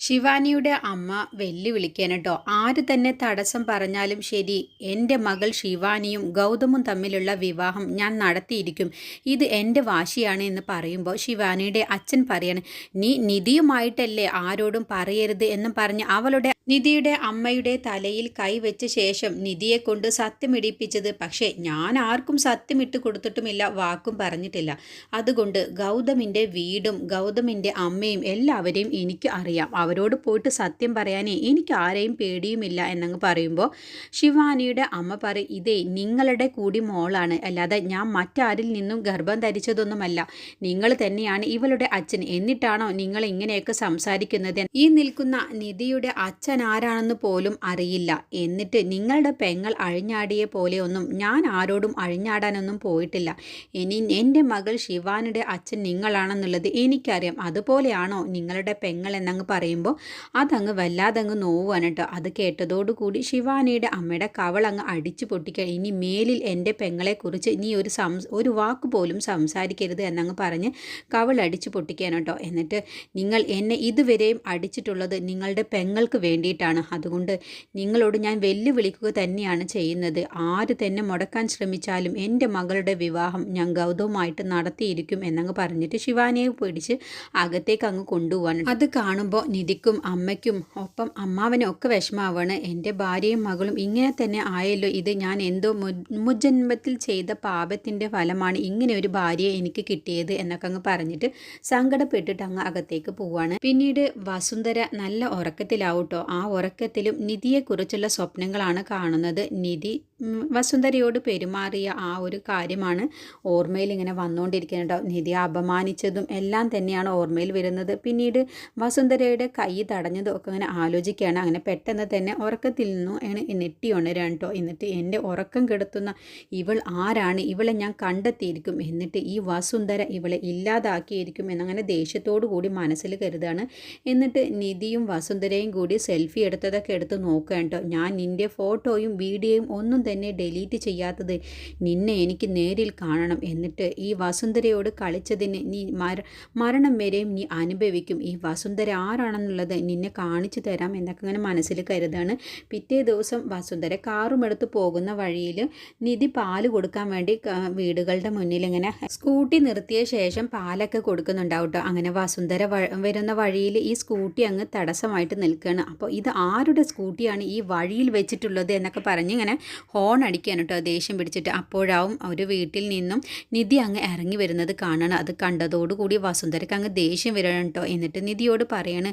ശിവാനിയുടെ അമ്മ വെല്ലുവിളിക്കാൻ കേട്ടോ ആര് തന്നെ തടസ്സം പറഞ്ഞാലും ശരി എന്റെ മകൾ ശിവാനിയും ഗൗതമും തമ്മിലുള്ള വിവാഹം ഞാൻ നടത്തിയിരിക്കും. ഇത് എന്റെ വാശിയാണ് എന്ന് പറയുമ്പോൾ ശിവാനിയുടെ അച്ഛൻ പറയാണ് നീ നിധിയുമായിട്ടല്ലേ ആരോടും പറയരുത് എന്നും പറഞ്ഞ് അവളുടെ നിധിയുടെ അമ്മയുടെ തലയിൽ കൈവച്ച ശേഷം നിധിയെ കൊണ്ട് സത്യമിടിപ്പിച്ചത്. പക്ഷേ ഞാൻ ആർക്കും സത്യമിട്ട് കൊടുത്തിട്ടുമില്ല വാക്കും പറഞ്ഞിട്ടില്ല. അതുകൊണ്ട് ഗൗതമിന്റെ വീടും ഗൗതമിന്റെ അമ്മയും എല്ലാവരെയും എനിക്ക് അറിയാം. അവരോട് പോയിട്ട് സത്യം പറയാനേ എനിക്ക് ആരെയും പേടിയുമില്ല എന്നങ്ങ് പറയുമ്പോൾ ശിവാനിയുടെ അമ്മ പറയും ഇതേ നിങ്ങളുടെ കൂടി മോളാണ്. അല്ലാതെ ഞാൻ മറ്റാരിൽ നിന്നും ഗർഭം ധരിച്ചതൊന്നുമല്ല. നിങ്ങൾ തന്നെയാണ് ഇവളുടെ അച്ഛൻ. എന്നിട്ടാണോ നിങ്ങൾ ഇങ്ങനെയൊക്കെ സംസാരിക്കുന്നത്? ഈ നിൽക്കുന്ന നിധിയുടെ അച്ഛൻ ആരാണെന്ന് പോലും അറിയില്ല. എന്നിട്ട് നിങ്ങളുടെ പെങ്ങൾ അഴിഞ്ഞാടിയ പോലെയൊന്നും ഞാൻ ആരോടും അഴിഞ്ഞാടാനൊന്നും പോയിട്ടില്ല. ഇനി എന്റെ മകൾ ശിവാനിയുടെ അച്ഛൻ നിങ്ങളാണെന്നുള്ളത് എനിക്കറിയാം. അതുപോലെയാണോ നിങ്ങളുടെ പെങ്ങൾ എന്നങ്ങ് പറയുമ്പോൾ അതങ്ങ് വല്ലാതെ അങ്ങ് നോവുകയാണ് കേട്ടോ. അത് കേട്ടതോടുകൂടി ശിവാനിയുടെ അമ്മയുടെ കവളങ്ങ് അടിച്ചു പൊട്ടിക്കുക. ഇനി മേലിൽ എന്റെ പെങ്ങളെക്കുറിച്ച് നീ ഒരു ഒരു വാക്ക് പോലും സംസാരിക്കരുത് എന്നങ്ങ് പറഞ്ഞ് കവൾ അടിച്ചു പൊട്ടിക്കാൻ കേട്ടോ. എന്നിട്ട് നിങ്ങൾ എന്നെ ഇതുവരെയും അടിച്ചിട്ടുള്ളത് നിങ്ങളുടെ പെങ്ങൾക്ക് വേണ്ടിയിട്ടാണ്. അതുകൊണ്ട് നിങ്ങളോട് ഞാൻ വെല്ലുവിളിക്കുക തന്നെയാണ് ചെയ്യുന്നത്. ആര് തന്നെ മുടക്കാൻ ശ്രമിച്ചാലും എന്റെ മകളുടെ വിവാഹം ഞാൻ ഗൗതവുമായിട്ട് നടത്തിയിരിക്കും എന്നങ്ങ് പറഞ്ഞിട്ട് ശിവാനിയെ പിടിച്ച് അകത്തേക്ക് അങ്ങ് കൊണ്ടുപോകാൻ അത് കാണുമ്പോൾ നിധിക്കും അമ്മയ്ക്കും ഒപ്പം അമ്മാവനും ഒക്കെ വിഷമാവാണ് എന്റെ ഭാര്യയും മകളും ഇങ്ങനെ തന്നെ ആയല്ലോ. ഇത് ഞാൻ എന്തോ മുജന്മത്തിൽ ചെയ്ത പാപത്തിന്റെ ഫലമാണ് ഇങ്ങനെ ഒരു ഭാര്യയെ എനിക്ക് കിട്ടിയത് എന്നൊക്കെ അങ്ങ് പറഞ്ഞിട്ട് സങ്കടപ്പെട്ടിട്ട് അങ്ങ് അകത്തേക്ക് പോവാണ്. പിന്നീട് വസുന്ധര നല്ല ഉറക്കത്തിലാവട്ടോ. ആ ഉറക്കത്തിലും നിധിയെക്കുറിച്ചുള്ള സ്വപ്നങ്ങളാണ് കാണുന്നത്. നിധി വസുന്ധരയോട് പെരുമാറിയ ആ ഒരു കാര്യമാണ് ഓർമ്മയിൽ ഇങ്ങനെ വന്നുകൊണ്ടിരിക്കുന്നുണ്ടോ നിധി അപമാനിച്ചതും എല്ലാം തന്നെയാണ് ഓർമ്മയിൽ വരുന്നത്. പിന്നീട് വസുന്ധരയുടെ കൈ തടഞ്ഞതും ഒക്കെ അങ്ങനെ ആലോചിക്കുകയാണ്. അങ്ങനെ പെട്ടെന്ന് തന്നെ ഉറക്കത്തിൽ നിന്നും നെറ്റി കേട്ടോ എന്നിട്ട് എന്റെ ഉറക്കം കെടുത്തുന്ന ഇവൾ ആരാണ്? ഇവളെ ഞാൻ കണ്ടെത്തിയിരിക്കും. എന്നിട്ട് ഈ വസുന്ധര ഇവളെ ഇല്ലാതാക്കിയിരിക്കും എന്നങ്ങനെ ദേഷ്യത്തോടു കൂടി മനസ്സിൽ കരുതാണ്. എന്നിട്ട് നിധിയും വസുന്ധരയും കൂടി സെൽഫി എടുത്തതൊക്കെ എടുത്ത് നോക്കുക കേട്ടോ. ഞാൻ നിന്റെ ഫോട്ടോയും വീഡിയോയും ഒന്നും തന്നെ ഡിലീറ്റ് ചെയ്യാത്തത് നിന്നെ എനിക്ക് നേരിൽ കാണണം. എന്നിട്ട് ഈ വസുന്ധരയോട് കളിച്ചതിന് നീ മര മരണം വരെയും നീ അനുഭവിക്കും. ഈ വസുന്ധര ആരാണെന്നുള്ളത് നിന്നെ കാണിച്ചു തരാം എന്നൊക്കെ അങ്ങനെ മനസ്സിൽ കരുതാണ്. പിറ്റേ ദിവസം വസുന്ധര കാറും എടുത്ത് പോകുന്ന വഴിയിൽ നിധി പാൽ കൊടുക്കാൻ വേണ്ടി വീടുകളുടെ മുന്നിൽ ഇങ്ങനെ സ്കൂട്ടി നിർത്തിയ ശേഷം പാലൊക്കെ കൊടുക്കുന്നുണ്ടാവും കേട്ടോ അങ്ങനെ വസുന്ധര വരുന്ന വഴിയിൽ ഈ സ്കൂട്ടി അങ്ങ് തടസ്സമായിട്ട് നിൽക്കുകയാണ് അപ്പോൾ ഇത് ആരുടെ സ്കൂട്ടിയാണ് ഈ വഴിയിൽ വെച്ചിട്ടുള്ളത് എന്നൊക്കെ പറഞ്ഞ് ഇങ്ങനെ ഹോൺ അടിക്കാൻ കേട്ടോ ദേഷ്യം പിടിച്ചിട്ട്. അപ്പോഴാവും ഒരു വീട്ടിൽ നിന്നും നിധി അങ്ങ് ഇറങ്ങി വരുന്നത് കാണണം. അത് കണ്ടതോടുകൂടി വസുന്ധരക്ക് അങ്ങ് ദേഷ്യം വരണം കേട്ടോ. എന്നിട്ട് നിധിയോട് പറയാണ്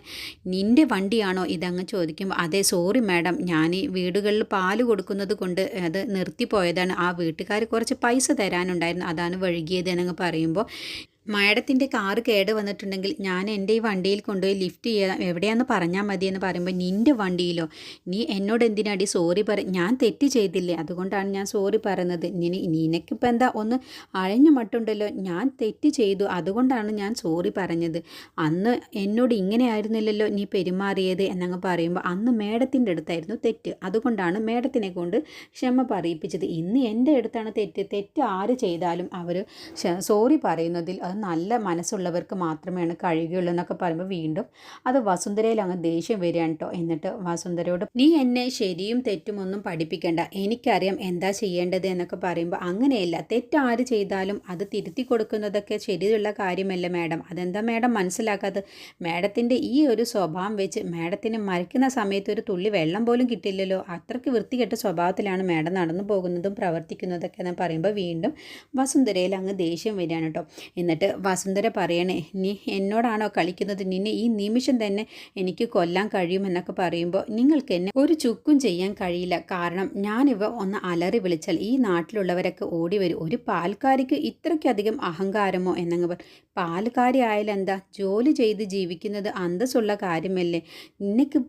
നിന്റെ വണ്ടിയാണോ ഇതങ്ങ് ചോദിക്കുമ്പോൾ അതെ സോറി മാഡം ഞാൻ വീടുകളിൽ പാൽ കൊടുക്കുന്നത് കൊണ്ട് അത് നിർത്തിപ്പോയതാണ്. ആ വീട്ടുകാർ കുറച്ച് പൈസ തരാനുണ്ടായിരുന്നു. അതാണ് വഴുകിയത് എന്നങ്ങ് പറയുമ്പോൾ മാഡത്തിന്റെ കാറ് കേട് വന്നിട്ടുണ്ടെങ്കിൽ ഞാൻ എന്റെ ഈ വണ്ടിയിൽ കൊണ്ടുപോയി ലിഫ്റ്റ് ചെയ്യാം എവിടെയാണെന്ന് പറഞ്ഞാൽ മതി എന്ന് പറയുമ്പോൾ നിന്റെ വണ്ടിയിലോ? നീ എന്നോട് എന്തിനാടി സോറി പറ ഞാൻ തെറ്റ് ചെയ്തില്ലേ? അതുകൊണ്ടാണ് ഞാൻ സോറി പറയുന്നത്. നിന നിനക്കിപ്പോൾ എന്താ ഒന്ന് അഴഞ്ഞു മട്ടുണ്ടല്ലോ. ഞാൻ തെറ്റ് ചെയ്തു അതുകൊണ്ടാണ് ഞാൻ സോറി പറഞ്ഞത്. അന്ന് എന്നോട് ഇങ്ങനെ ആയിരുന്നില്ലല്ലോ നീ പെരുമാറിയത് എന്നങ്ങ് പറയുമ്പോൾ അന്ന് മേഡത്തിന്റെ അടുത്തായിരുന്നു തെറ്റ്. അതുകൊണ്ടാണ് മേഡത്തിനെ കൊണ്ട് ക്ഷമ പറയിപ്പിച്ചത്. ഇന്ന് എന്റെ അടുത്താണ് തെറ്റ്. തെറ്റ് ആര് ചെയ്താലും അവർ സോറി പറയുന്നതിൽ അത് നല്ല മനസ്സുള്ളവർക്ക് മാത്രമേ കഴിയുകയുള്ളൂ എന്നൊക്കെ പറയുമ്പോൾ വീണ്ടും അത് വസുന്ധരയിൽ അങ്ങ് ദേഷ്യം വരികയാണ് കേട്ടോ എന്നിട്ട് വസുന്ധരയോട് നീ എന്നെ ശരിയും തെറ്റും ഒന്നും പഠിപ്പിക്കേണ്ട. എനിക്കറിയാം എന്താ ചെയ്യേണ്ടത് എന്നൊക്കെ പറയുമ്പോൾ അങ്ങനെയല്ല. തെറ്റാര് ചെയ്താലും അത് തിരുത്തി കൊടുക്കുന്നതൊക്കെ ശരിയുള്ള കാര്യമല്ല മാഡം. അതെന്താ മാഡം മനസ്സിലാക്കാത്തത്? മാഡത്തിന്റെ ഈ ഒരു സ്വഭാവം വെച്ച് മാഡത്തിന് മരിക്കുന്ന സമയത്ത് ഒരു തുള്ളി വെള്ളം പോലും കിട്ടില്ലല്ലോ. അത്രയ്ക്ക് വൃത്തികെട്ട സ്വഭാവത്തിലാണ് മാഡം നടന്നു പോകുന്നതും പ്രവർത്തിക്കുന്നതൊക്കെ എന്ന് പറയുമ്പോൾ വീണ്ടും വസുന്ധരയിൽ അങ്ങ് ദേഷ്യം വരികയാണ് കേട്ടോ എന്നിട്ട് വസുന്ധര പറയണേ നീ എന്നോടാണോ കളിക്കുന്നത്? നിന്നെ ഈ നിമിഷം തന്നെ എനിക്ക് കൊല്ലാൻ കഴിയുമെന്നൊക്കെ പറയുമ്പോൾ നിങ്ങൾക്ക് എന്നെ ഒരു ചുക്കും ചെയ്യാൻ കഴിയില്ല. കാരണം ഞാനിവ ഒന്ന് അലറി വിളിച്ചാൽ ഈ നാട്ടിലുള്ളവരൊക്കെ ഓടി വരും. ഒരു പാൽക്കാരിക്ക് ഇത്രയ്ക്കധികം അഹങ്കാരമോ? എന്നങ്ങ് പറ. പാൽക്കാരി ആയാലും എന്താ ജോലി ചെയ്ത് ജീവിക്കുന്നത് അന്തസ്സുള്ള കാര്യമല്ലേ? നിനക്ക്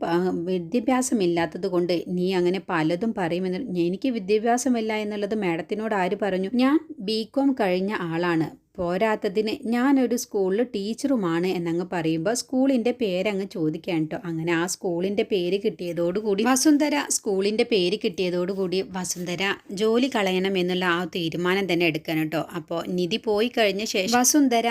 വിദ്യാഭ്യാസം വിദ്യാഭ്യാസമില്ലാത്തത് കൊണ്ട് നീ അങ്ങനെ പലതും പറയുമെന്ന് എനിക്ക് വിദ്യാഭ്യാസമില്ല എന്നുള്ളത് മാഡത്തിനോട് ആര് പറഞ്ഞു? ഞാൻ ബി കോം കഴിഞ്ഞ ആളാണ്. പോരാത്തതിന് ഞാനൊരു സ്കൂളിൽ ടീച്ചറുമാണ് എന്നങ്ങ് പറയുമ്പോൾ സ്കൂളിന്റെ പേരങ്ങ് ചോദിക്കാൻ കേട്ടോ അങ്ങനെ ആ സ്കൂളിന്റെ പേര് കിട്ടിയതോടുകൂടി വസുന്ധര സ്കൂളിന്റെ പേര് കിട്ടിയതോടുകൂടി വസുന്ധര ജോലി കളയണം എന്നുള്ള ആ തീരുമാനം തന്നെ എടുക്കണം കേട്ടോ അപ്പോൾ നിധി പോയി കഴിഞ്ഞ ശേഷം വസുന്ധര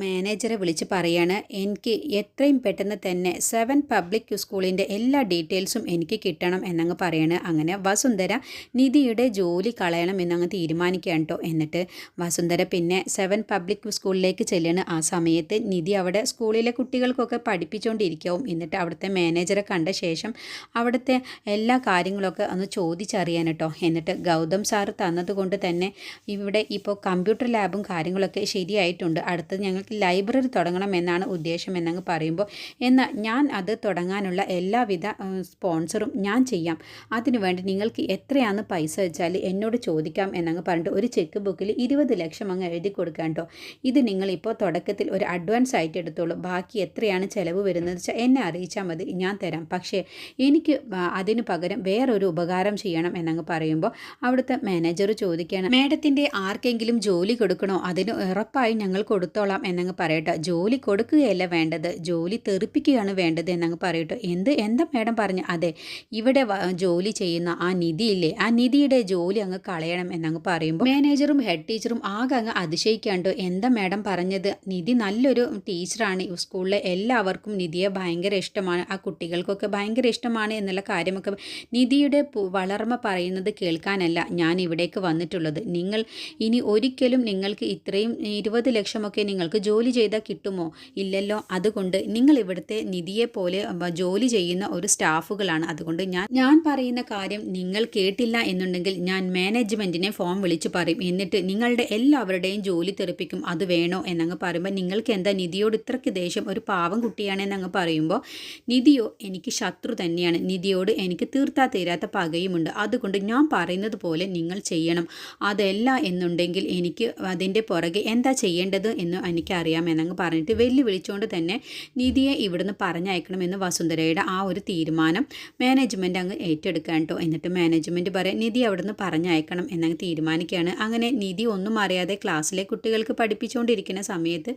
മാനേജറെ വിളിച്ച് പറയാണ് എനിക്ക് എത്രയും പെട്ടെന്ന് തന്നെ സെവൻ പബ്ലിക് സ്കൂളിന്റെ എല്ലാ ഡീറ്റെയിൽസും എനിക്ക് കിട്ടണം എന്നങ്ങ് പറയാണ്. അങ്ങനെ വസുന്ധര നിധിയുടെ ജോലി കളയണം എന്നങ്ങ് തീരുമാനിക്കുകയാണ് കേട്ടോ എന്നിട്ട് വസുന്ധര പിന്നെ സെവൻ പബ്ലിക് സ്കൂളിലേക്ക് ചെല്ലുന്ന ആ സമയത്ത് നിധി അവിടെ സ്കൂളിലെ കുട്ടികൾക്കൊക്കെ പഠിപ്പിച്ചുകൊണ്ടിരിക്കാവും എന്നിട്ട് അവിടുത്തെ മാനേജറെ കണ്ട ശേഷം അവിടുത്തെ എല്ലാ കാര്യങ്ങളൊക്കെ ഒന്ന് ചോദിച്ചറിയാൻ കേട്ടോ എന്നിട്ട് ഗൗതം സാറ് തന്നതുകൊണ്ട് തന്നെ ഇവിടെ ഇപ്പോൾ കമ്പ്യൂട്ടർ ലാബും കാര്യങ്ങളൊക്കെ ശരിയായിട്ടുണ്ട്. അടുത്തത് ഞങ്ങൾക്ക് ലൈബ്രറി തുടങ്ങണം എന്നാണ് ഉദ്ദേശം എന്നങ്ങ് പറയുമ്പോൾ എന്നാൽ ഞാൻ അത് തുടങ്ങാനുള്ള എല്ലാവിധ സ്പോൺസറും ഞാൻ ചെയ്യാം. അതിനുവേണ്ടി നിങ്ങൾക്ക് എത്രയാണ് പൈസ വെച്ചാൽ എന്നോട് ചോദിക്കാം എന്നങ്ങ് പറഞ്ഞിട്ട് ഒരു ചെക്ക് ബുക്കിൽ ഇരുപത് ലക്ഷം അങ്ങ് എഴുതി കൊടുക്കാൻ കേട്ടോ. ഇത് നിങ്ങളിപ്പോൾ തുടക്കത്തിൽ ഒരു അഡ്വാൻസ് ആയിട്ട് എടുത്തോളൂ. ബാക്കി എത്രയാണ് ചിലവ് വരുന്നത് വെച്ചാൽ എന്നെ അറിയിച്ചാൽ മതി ഞാൻ തരാം. പക്ഷേ എനിക്ക് അതിന് പകരം വേറൊരു ഉപകാരം ചെയ്യണം എന്നങ്ങ് പറയുമ്പോൾ അവിടുത്തെ മാനേജർ ചോദിക്കുകയാണ് മാഡത്തിന്റെ ആർക്കെങ്കിലും ജോലി കൊടുക്കണോ? അതിന് ഉറപ്പായും ഞങ്ങൾ കൊടുത്തോളാം എന്നങ്ങ് പറയട്ടെ. ജോലി കൊടുക്കുകയല്ല വേണ്ടത്. ജോലി തെറിപ്പിക്കുകയാണ് വേണ്ടത് എന്നങ്ങ് പറയട്ടെ. എന്ത് എന്താ മേഡം പറഞ്ഞു? അതെ ഇവിടെ ജോലി ചെയ്യുന്ന ആ നിധി നിധിയില്ലേ? ആ നിധിയുടെ ജോലി അങ്ങ് കളയണം എന്നങ്ങ് പറയുമ്പോൾ മാനേജറും ഹെഡ് ടീച്ചറും ആകെ അങ്ങ് അതിശയിക്കാണ്ടോ? എന്താ മേഡം പറഞ്ഞത്? നിധി നല്ലൊരു ടീച്ചറാണ്. സ്കൂളിലെ എല്ലാവർക്കും നിധിയെ ഭയങ്കര ഇഷ്ടമാണ്. ആ കുട്ടികൾക്കൊക്കെ ഭയങ്കര ഇഷ്ടമാണ് എന്നുള്ള കാര്യമൊക്കെ നിധിയുടെ വളർമ്മ പറയുന്നത് കേൾക്കാനല്ല ഞാൻ ഇവിടേക്ക് വന്നിട്ടുള്ളത്. നിങ്ങൾ ഇനി ഒരിക്കലും നിങ്ങൾക്ക് ഇത്രയും ഇരുപത് ലക്ഷമൊക്കെ നിങ്ങൾക്ക് ജോലി ചെയ്താൽ കിട്ടുമോ? ഇല്ലല്ലോ. അതുകൊണ്ട് നിങ്ങൾ ഇവിടുത്തെ നിധിയെ പോലെ ജോലി ചെയ്യുന്ന ഒരു സ്റ്റാഫുകളാണ്. അതുകൊണ്ട് ഞാൻ ഞാൻ പറയുന്ന കാര്യം നിങ്ങൾ കേട്ടില്ല എന്നുണ്ടെങ്കിൽ ഞാൻ മാനേജ്മെന്റിനെ ഫോം വിളിച്ച് പറയും. എന്നിട്ട് നിങ്ങളുടെ എല്ലാവരുടെയും ജോലി തെറിപ്പിക്കും. അത് വേണോ? എന്നങ്ങ് പറയുമ്പോൾ നിങ്ങൾക്ക് എന്താ നിധിയോട് ഇത്രയ്ക്ക് ദേഷ്യം? ഒരു പാവം കുട്ടിയാണ് എന്നങ്ങ് പറയുമ്പോൾ നിധിയോ എനിക്ക് ശത്രു തന്നെയാണ്. നിധിയോട് എനിക്ക് തീർത്താ തീരാത്ത പകയുമുണ്ട്. അതുകൊണ്ട് ഞാൻ പറയുന്നത് പോലെ നിങ്ങൾ ചെയ്യണം. അതല്ല എന്നുണ്ടെങ്കിൽ എനിക്ക് അതിന്റെ പുറകെ എന്താ ചെയ്യേണ്ടത്? എന്ന് എനിക്കറിയാം എന്നങ്ങ് പറഞ്ഞിട്ട് വെല്ലുവിളിച്ചുകൊണ്ട് തന്നെ നിധിയെ ഇവിടുന്ന് പറഞ്ഞയക്കണമെന്ന് വസുന്ധരയുടെ ആ ഒരു തീരുമാനം മാനേജ്മെന്റ് അങ്ങ് ഏറ്റെടുക്കാൻ കേട്ടോ എന്നിട്ട് മാനേജ്മെന്റ് പറയാം നിധി അവിടുന്ന് പറഞ്ഞയക്കണം എന്നങ്ങ് തീരുമാനിക്കുകയാണ്. അങ്ങനെ നിധി ഒന്നും അറിയാതെ ക്ലാസ്സിലെ കുട്ടികൾക്ക് പഠിപ്പിച്ചുകൊണ്ടിരിക്കുന്ന സമയത്ത്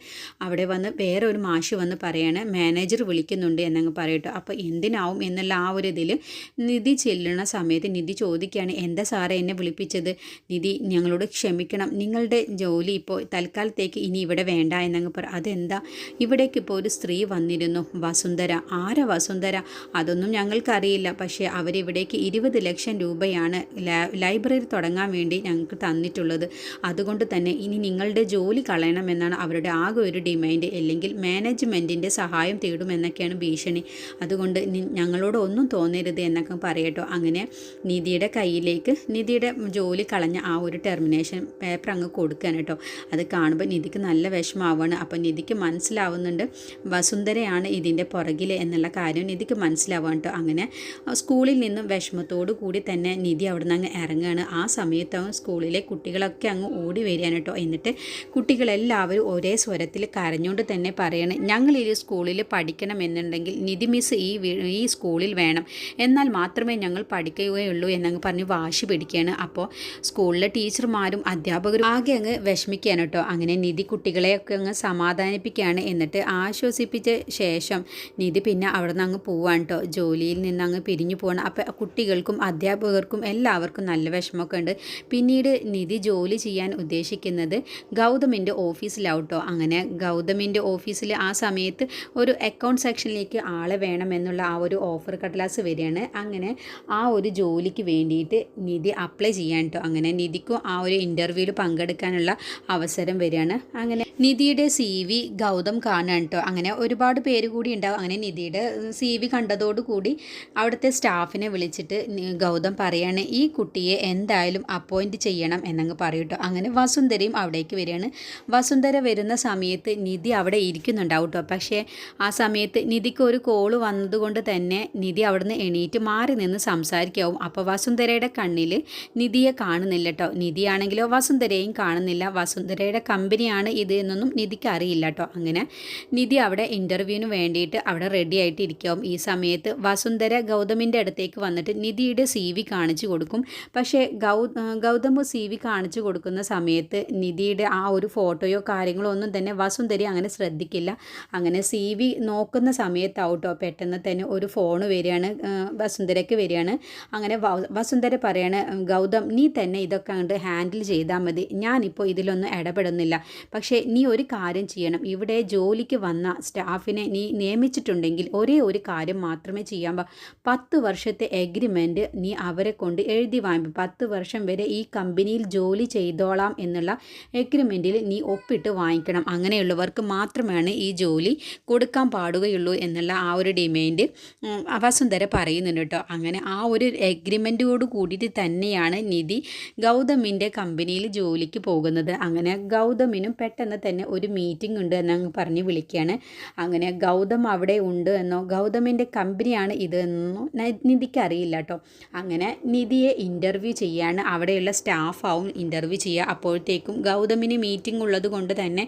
അവിടെ വന്ന് വേറെ ഒരു മാഷ് വന്ന് പറയാണ് മാനേജർ വിളിക്കുന്നുണ്ട് എന്നങ്ങ് പറയട്ടോ. അപ്പോൾ എന്തിനാവും എന്നുള്ള ആ ഒരു ഇതിൽ നിധി ചെല്ലുന്ന സമയത്ത് നിധി ചോദിക്കുകയാണ് എന്താ സാറേ എന്നെ വിളിപ്പിച്ചത്? നിധി ഞങ്ങളോട് ക്ഷമിക്കണം. നിങ്ങളുടെ ജോലി ഇപ്പോൾ തൽക്കാലത്തേക്ക് ഇനി ഇവിടെ വേണ്ട എന്നങ്ങ് പറ അതെന്താ? ഇവിടേക്ക് ഇപ്പോൾ ഒരു സ്ത്രീ വന്നിരുന്നു. വസുന്ധര. ആരാ വസുന്ധര? അതൊന്നും ഞങ്ങൾക്കറിയില്ല. പക്ഷേ അവരിവിടേക്ക് ഇരുപത് ലക്ഷം രൂപയാണ് ലൈബ്രറി തുടങ്ങാൻ വേണ്ടി ഞങ്ങൾക്ക് തന്നിട്ടുള്ളത്. അതുകൊണ്ട് തന്നെ ഇനി നിങ്ങളുടെ ജോലി കളയണമെന്നാണ് അവരുടെ ആകെ ഒരു ഡിമാൻഡ്. അല്ലെങ്കിൽ മാനേജ്മെന്റിന്റെ സഹായം തേടുമെന്നൊക്കെയാണ് ഭീഷണി. അതുകൊണ്ട് ഞങ്ങളോട് ഒന്നും തോന്നരുത് എന്നൊക്കെ പറയട്ടോ. അങ്ങനെ നിധിയുടെ കയ്യിലേക്ക് നിധിയുടെ ജോലി കളഞ്ഞ ആ ഒരു ടെർമിനേഷൻ പേപ്പർ അങ്ങ് കൊടുക്കാൻ കേട്ടോ. അത് കാണുമ്പോൾ നിധിക്ക് നല്ല വിഷമാവാണ് അപ്പോൾ നിധിക്ക് മനസ്സിലാവുന്നുണ്ട് വസുന്ധരയാണ് ഇതിന്റെ പുറകിൽ എന്നുള്ള കാര്യം നിധിക്ക് മനസ്സിലാവാൻ കേട്ടോ. അങ്ങനെ സ്കൂളിൽ നിന്നും വിഷമത്തോടു കൂടി തന്നെ നിധി അവിടെ നിന്ന് അങ്ങ് ഇറങ്ങുകയാണ്. ആ സമയത്ത് സ്കൂളിലെ കുട്ടികളൊക്കെ അങ്ങ് ഓടി വരികയാണ് കേട്ടോ. എന്നിട്ട് കുട്ടികളെല്ലാവരും ഒരേ സ്വരത്തിൽ കരഞ്ഞുകൊണ്ട് തന്നെ പറയണം ഞങ്ങൾ ഈ സ്കൂളിൽ പഠിക്കണമെന്നുണ്ടെങ്കിൽ നിധി മിസ് ഈ ഈ സ്കൂളിൽ വേണം. എന്നാൽ മാത്രമേ ഞങ്ങൾ പഠിക്കുകയുള്ളൂ എന്നങ്ങ് പറഞ്ഞ് വാശി പിടിക്കുകയാണ്. അപ്പോൾ സ്കൂളിലെ ടീച്ചർമാരും അധ്യാപകരും ആകെ അങ്ങ് വിഷമിക്കുകയാണ് കേട്ടോ. അങ്ങനെ നിധി കുട്ടികളെയൊക്കെ അങ്ങ് സമാധാനിപ്പിക്കുകയാണ് എന്നിട്ട് ആശ്വസിപ്പിച്ച ശേഷം നിധി പിന്നെ അവിടെ നിന്ന് അങ്ങ് പോവാണ് കേട്ടോ ജോലിയിൽ നിന്ന് അങ്ങ് പിരിഞ്ഞു പോകണം അപ്പോൾ കുട്ടികൾക്കും അധ്യാപകർക്കും എല്ലാവർക്കും നല്ല വിഷമമൊക്കെ ഉണ്ട്. പിന്നീട് നിധി ജോലി ചെയ്യാൻ ഉദ്ദേശിക്കുന്നത് ഗൗതമിന്റെ ഓഫീസിലാവട്ടോ അങ്ങനെ ഗൗതമിന്റെ ഓഫീസിൽ ആ സമയത്ത് ഒരു അക്കൗണ്ട് സെക്ഷനിലേക്ക് ആളെ വേണമെന്നുള്ള ആ ഒരു ഓഫർ കടലാസ് വരികയാണ്. അങ്ങനെ ആ ഒരു ജോലിക്ക് വേണ്ടിയിട്ട് നിധി അപ്ലൈ ചെയ്യാൻ കേട്ടോ അങ്ങനെ നിധിക്കും ആ ഒരു ഇന്റർവ്യൂവിൽ പങ്കെടുക്കാനുള്ള അവസരം വരികയാണ്. അങ്ങനെ നിധിയുടെ സി വി ഗൗതം കാണാൻ കേട്ടോ അങ്ങനെ ഒരുപാട് പേര് കൂടി ഉണ്ടാവും. അങ്ങനെ നിധിയുടെ സി വി കണ്ടതോടുകൂടി അവിടുത്തെ സ്റ്റാഫിനെ വിളിച്ചിട്ട് ഗൗതം പറയാണ് ഈ കുട്ടിയെ എന്തായാലും അപ്പോയിന്റ് ചെയ്യണം എന്നങ്ങ് പറയൂട്ടോ അങ്ങനെ വസുന്ധരയും അവിടേക്ക് വരികയാണ്. വസുന്ധര വരുന്ന സമയത്ത് നിധി അവിടെ ഇരിക്കുന്നുണ്ടാവും കേട്ടോ പക്ഷേ ആ സമയത്ത് നിധിക്ക് ഒരു കോൾ വന്നതുകൊണ്ട് തന്നെ നിധി അവിടുന്ന് എണീറ്റ് മാറി നിന്ന് സംസാരിക്കാവും. അപ്പോൾ വസുന്ധരയുടെ കണ്ണിൽ നിധിയെ കാണുന്നില്ല കേട്ടോ നിധിയാണെങ്കിലോ വസുന്ധരയും കാണുന്നില്ല. വസുന്ധരയുടെ കമ്പനിയാണ് ഇത് എന്നൊന്നും നിധിക്ക് അറിയില്ല കേട്ടോ അങ്ങനെ നിധി അവിടെ ഇന്റർവ്യൂവിന് വേണ്ടിയിട്ട് അവിടെ റെഡി ആയിട്ട് ഇരിക്കാവും ഈ സമയത്ത് വസുന്ധര ഗൗതമിന്റെ അടുത്തേക്ക് വന്നിട്ട് നിധിയുടെ സി വി കാണിച്ചു കൊടുക്കും. പക്ഷേ ഗൗ ഗൗതമ് സി വി കാണിച്ചു കൊടുക്കുന്ന സമയത്ത് നിധിയുടെ ആ ഒരു ഫോട്ടോയോ കാര്യങ്ങളോ ഒന്നും തന്നെ വസുന്ധരി അങ്ങനെ ശ്രദ്ധിക്കില്ല. അങ്ങനെ സി വി നോക്കുന്ന സമയത്താവട്ടോ പെട്ടെന്ന് തന്നെ ഒരു ഫോൺ വരികയാണ് വസുന്ധരയ്ക്ക് വരികയാണ്. അങ്ങനെ വസുന്ധര പറയാണ് ഗൗതം നീ തന്നെ ഇതൊക്കെ അങ്ങോട്ട് ഹാൻഡിൽ ചെയ്താൽ മതി. ഞാനിപ്പോൾ ഇതിലൊന്നും ഇടപെടുന്നില്ല. പക്ഷേ നീ ഒരു കാര്യം ചെയ്യണം. ഇവിടെ ജോലിക്ക് വന്ന സ്റ്റാഫിനെ നീ നിയമിച്ചിട്ടുണ്ടെങ്കിൽ ഒരേ ഒരു കാര്യം മാത്രമേ ചെയ്യാൻ പത്ത് വർഷത്തെ എഗ്രിമെന്റ് നീ അവരെ കൊണ്ട് എഴുതി വാങ്ങി പത്ത് വർഷം വരെ ഈ കമ്പനിയിൽ ജോലി ചെയ്തോളാം എന്നുള്ള എഗ്രിമെന്റിൽ നീ ഒപ്പിട്ട് വാങ്ങിക്കണം. അങ്ങനെയുള്ളവർക്ക് മാത്രമാണ് ഈ ജോലി കൊടുക്കാൻ പാടുകയുള്ളൂ എന്നുള്ള ആ ഒരു ഡിമാൻഡ് വസുന്ധര പറയുന്നുണ്ട് കേട്ടോ. അങ്ങനെ ആ ഒരു എഗ്രിമെന്റോട് കൂടിയിട്ട് തന്നെയാണ് നിധി ഗൗതമിന്റെ കമ്പനിയിൽ ജോലിക്ക് പോകുന്നത്. അങ്ങനെ ഗൗതമിനും പെട്ടെന്ന് തന്നെ ഒരു മീറ്റിംഗ് ഉണ്ട് എന്നങ്ങ് പറഞ്ഞ് വിളിക്കുകയാണ്. അങ്ങനെ ഗൗതം അവിടെ ഉണ്ട് എന്നോ ഗൗതമിന്റെ കമ്പനിയാണ് ഇത് എന്നോ നിധിക്ക് അറിയില്ല കേട്ടോ. അങ്ങനെ നിധിയെ ഇന്റർവ്യൂ ചെയ്യാണ്. അവിടെയുള്ള സ്റ്റാഫാവും ഇന്റർവ്യൂ ചെയ്യുക. അപ്പോഴത്തേക്കും ഗൗതമിന് മീറ്റിംഗ് ഉള്ളത് കൊണ്ട് തന്നെ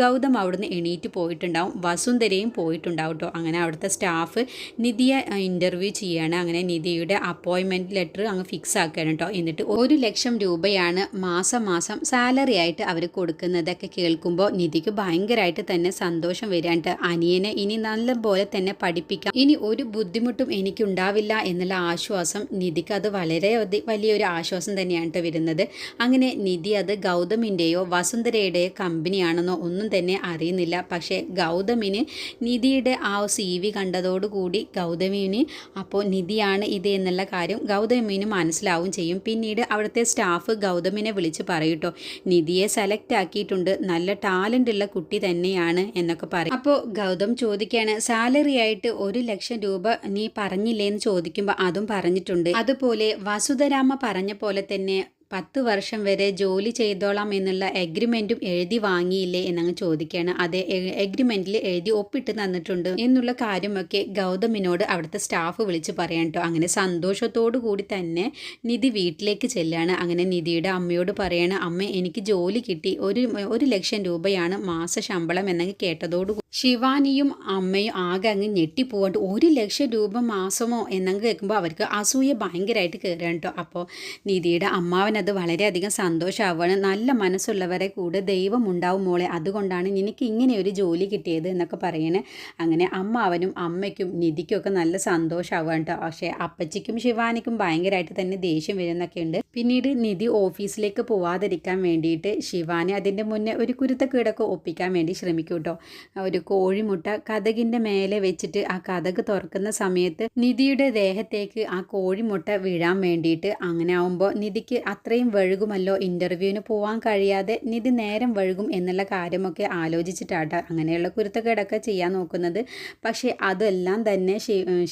ഗൗതം അവിടുന്ന് എണീറ്റ് പോയിട്ടുണ്ടാവും. വസുന്ധരയും പോയിട്ടുണ്ടാവും കേട്ടോ. അങ്ങനെ അവിടുത്തെ സ്റ്റാഫ് നിധിയെ ഇന്റർവ്യൂ ചെയ്യുകയാണ് അങ്ങനെ നിധിയുടെ അപ്പോയിൻമെന്റ് ലെറ്റർ അങ്ങ് ഫിക്സ് ആക്കുകയാണ് കേട്ടോ. എന്നിട്ട് ഒരു ലക്ഷം രൂപയാണ് മാസം മാസം സാലറി ആയിട്ട് അവർ കൊടുക്കുന്നതൊക്കെ കേൾക്കുമ്പോൾ നിധിക്ക് ഭയങ്കരമായിട്ട് തന്നെ സന്തോഷം വരാണ്ട് അനിയനെ ഇനി നല്ലപോലെ തന്നെ പഠിപ്പിക്കാം. ഇനി ഒരു ബുദ്ധിമുട്ടും എനിക്കുണ്ടാവില്ല എന്നുള്ള ആശ്വാസം നിധിക്ക് അത് വളരെ വലിയൊരു ആശ്വാസം തന്നെയാണ് വരുന്നത്. അങ്ങനെ നിധി അത് ഗൗതമിന്റെയോ വസുന്ധരയുടെയോ കമ്പനിയാണെന്നോ ഒന്നും തന്നെ അറിയുന്നില്ല. പക്ഷേ ഗൗതമിന് നിധിയുടെ ആ സി വി കണ്ടതോടുകൂടി ഗൗതമിന് അപ്പോൾ നിധിയാണ് ഇത് എന്നുള്ള കാര്യം ഗൗതമിന് മനസ്സിലാവും ചെയ്യും. പിന്നീട് അവിടുത്തെ സ്റ്റാഫ് ഗൗതമിനെ വിളിച്ച് പറയൂട്ടോ നിധിയെ സെലക്ട് ആക്കിയിട്ടുണ്ട്. നല്ല ടാലന്റ് ഉള്ള കുട്ടി തന്നെയാണ് എന്നൊക്കെ പറയും. അപ്പോൾ ഗൗതം ചോദിക്കുകയാണ് സാലറി ആയിട്ട് ഒരു ലക്ഷം രൂപ നീ പറഞ്ഞില്ലേ എന്ന് ചോദിക്കുമ്പോൾ അതും പറഞ്ഞിട്ടുണ്ട്. അതുപോലെ വസുധരാമ പറഞ്ഞ പോലെ തന്നെ പത്ത് വർഷം വരെ ജോലി ചെയ്തോളാം എന്നുള്ള എഗ്രിമെന്റും എഴുതി വാങ്ങിയില്ലേ എന്നങ്ങ് ചോദിക്കുകയാണ്. അതെ എഗ്രിമെന്റിൽ എഴുതി ഒപ്പിട്ട് തന്നിട്ടുണ്ട് എന്നുള്ള കാര്യമൊക്കെ ഗൗതമിനോട് അവിടുത്തെ സ്റ്റാഫ് വിളിച്ച് പറയാൻ അങ്ങനെ സന്തോഷത്തോടു കൂടി തന്നെ നിധി വീട്ടിലേക്ക് ചെല്ലാണ്. അങ്ങനെ നിധിയുടെ അമ്മയോട് പറയാണ് അമ്മ എനിക്ക് ജോലി കിട്ടി. ഒരു ഒരു ലക്ഷം രൂപയാണ് മാസ ശമ്പളം എന്നങ്ങ് കേട്ടതോടു ശിവാനിയും അമ്മയും ആകെ അങ്ങ് ഞെട്ടിപ്പോവാണ്ട് ഒരു ലക്ഷം രൂപ മാസമോ എന്നങ്ങ് കേൾക്കുമ്പോൾ അവർക്ക് അസൂയ ഭയങ്കരമായിട്ട് കയറുകയാണ് കേട്ടോ. അപ്പോൾ നിധിയുടെ അമ്മാവനത് വളരെയധികം സന്തോഷമാവുകയാണ് നല്ല മനസ്സുള്ളവരെ കൂടെ ദൈവം ഉണ്ടാവും മോളെ. അതുകൊണ്ടാണ് നിനക്ക് ഇങ്ങനെ ഒരു ജോലി കിട്ടിയത് എന്നൊക്കെ പറയണേ. അങ്ങനെ അമ്മാവനും അമ്മയ്ക്കും നിധിക്കും നല്ല സന്തോഷമാവുകയാണ് കേട്ടോ. പക്ഷേ അപ്പച്ചിക്കും ശിവാനിക്കും ഭയങ്കരമായിട്ട് തന്നെ ദേഷ്യം വരുന്നൊക്കെ ഉണ്ട്. പിന്നീട് നിധി ഓഫീസിലേക്ക് പോവാതിരിക്കാൻ വേണ്ടിയിട്ട് ശിവാനി അതിന്റെ മുന്നേ ഒരു കുരുത്തക്കീടൊക്കെ ഒപ്പിക്കാൻ വേണ്ടി ശ്രമിക്കും കേട്ടോ. ഒരു കോഴിമുട്ട കഥകിന്റെ മേലെ വെച്ചിട്ട് ആ കഥക് തുറക്കുന്ന സമയത്ത് നിധിയുടെ ദേഹത്തേക്ക് ആ കോഴിമുട്ട വീഴാൻ വേണ്ടിയിട്ട് അങ്ങനെ ആവുമ്പോൾ നിധിക്ക് അത്ര അത്രയും വഴുകുമല്ലോ ഇന്റർവ്യൂവിന് പോകാൻ കഴിയാതെ നിധി നേരം വഴുകും എന്നുള്ള കാര്യമൊക്കെ ആലോചിച്ചിട്ടാട്ട അങ്ങനെയുള്ള കുരുത്തക്കേടൊക്കെ ചെയ്യാൻ നോക്കുന്നത്. പക്ഷേ അതെല്ലാം തന്നെ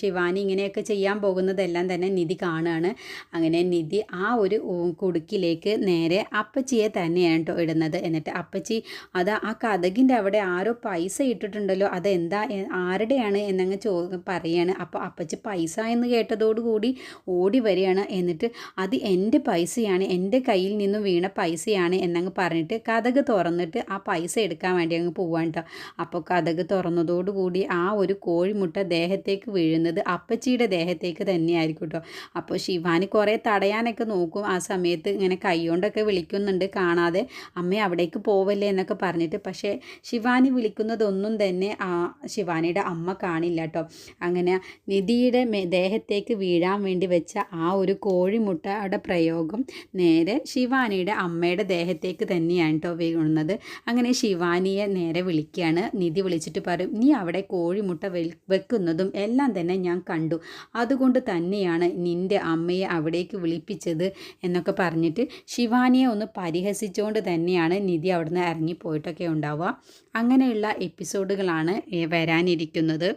ശിവാനി ഇങ്ങനെയൊക്കെ ചെയ്യാൻ പോകുന്നതെല്ലാം തന്നെ നിധി കാണുകയാണ് അങ്ങനെ നിധി ആ ഒരു കുടുക്കിലേക്ക് നേരെ അപ്പച്ചിയെ തന്നെയാണ് കേട്ടോ ഇടുന്നത്. എന്നിട്ട് അപ്പച്ചി അത് ആ കഥകിന്റെ അവിടെ ആരോ പൈസ ഇട്ടിട്ടുണ്ടല്ലോ അതെന്താ? ആരുടെയാണ്? എന്നങ്ങ് ചോ പറയാണ്. അപ്പോൾ അപ്പച്ചി പൈസ എന്ന് കേട്ടതോടുകൂടി ഓടി വരികയാണ്. എന്നിട്ട് അത് എന്റെ പൈസയാണ്. എന്റെ കയ്യിൽ നിന്ന് വീണ പൈസയാണ് എന്നങ്ങ് പറഞ്ഞിട്ട് കഥക് തുറന്നിട്ട് ആ പൈസ എടുക്കാൻ വേണ്ടി അങ്ങ് പോവാൻ കേട്ടോ അപ്പോൾ കഥക് തുറന്നതോടുകൂടി ആ ഒരു കോഴിമുട്ട ദേഹത്തേക്ക് വീഴുന്നത് അപ്പച്ചിയുടെ ദേഹത്തേക്ക് തന്നെയായിരിക്കും കേട്ടോ അപ്പോൾ ശിവാനി കുറേ തടയാനൊക്കെ നോക്കും. ആ സമയത്ത് ഇങ്ങനെ കൈകൊണ്ടൊക്കെ വിളിക്കുന്നുണ്ട്. കാണാതെ അമ്മ അവിടേക്ക് പോവല്ലേ എന്നൊക്കെ പറഞ്ഞിട്ട്. പക്ഷേ ശിവാനി വിളിക്കുന്നതൊന്നും തന്നെ ആ ശിവാനിയുടെ അമ്മ കാണില്ല കേട്ടോ അങ്ങനെ നിധിയുടെ ദേഹത്തേക്ക് വീഴാൻ വേണ്ടി വെച്ച ആ ഒരു കോഴിമുട്ടയുടെ പ്രയോഗം നേരെ ശിവാനിയുടെ അമ്മയുടെ ദേഹത്തേക്ക് തന്നെയാണ് കേട്ടോ വീഴുന്നത്. അങ്ങനെ ശിവാനിയെ നേരെ വിളിക്കുകയാണ് നിധി വിളിച്ചിട്ട് പറയും നീ അവിടെ കോഴിമുട്ട വെക്കുന്നതും എല്ലാം തന്നെ ഞാൻ കണ്ടു. അതുകൊണ്ട് തന്നെയാണ് നിന്റെ അമ്മയെ അവിടേക്ക് വിളിപ്പിച്ചത് എന്നൊക്കെ പറഞ്ഞിട്ട് ശിവാനിയെ ഒന്ന് പരിഹസിച്ചുകൊണ്ട് തന്നെയാണ് നിധി അവിടുന്ന് ഇറങ്ങിപ്പോയിട്ടൊക്കെ ഉണ്ടാവുക. അങ്ങനെയുള്ള എപ്പിസോഡുകളാണ് വരാനിരിക്കുന്നത്.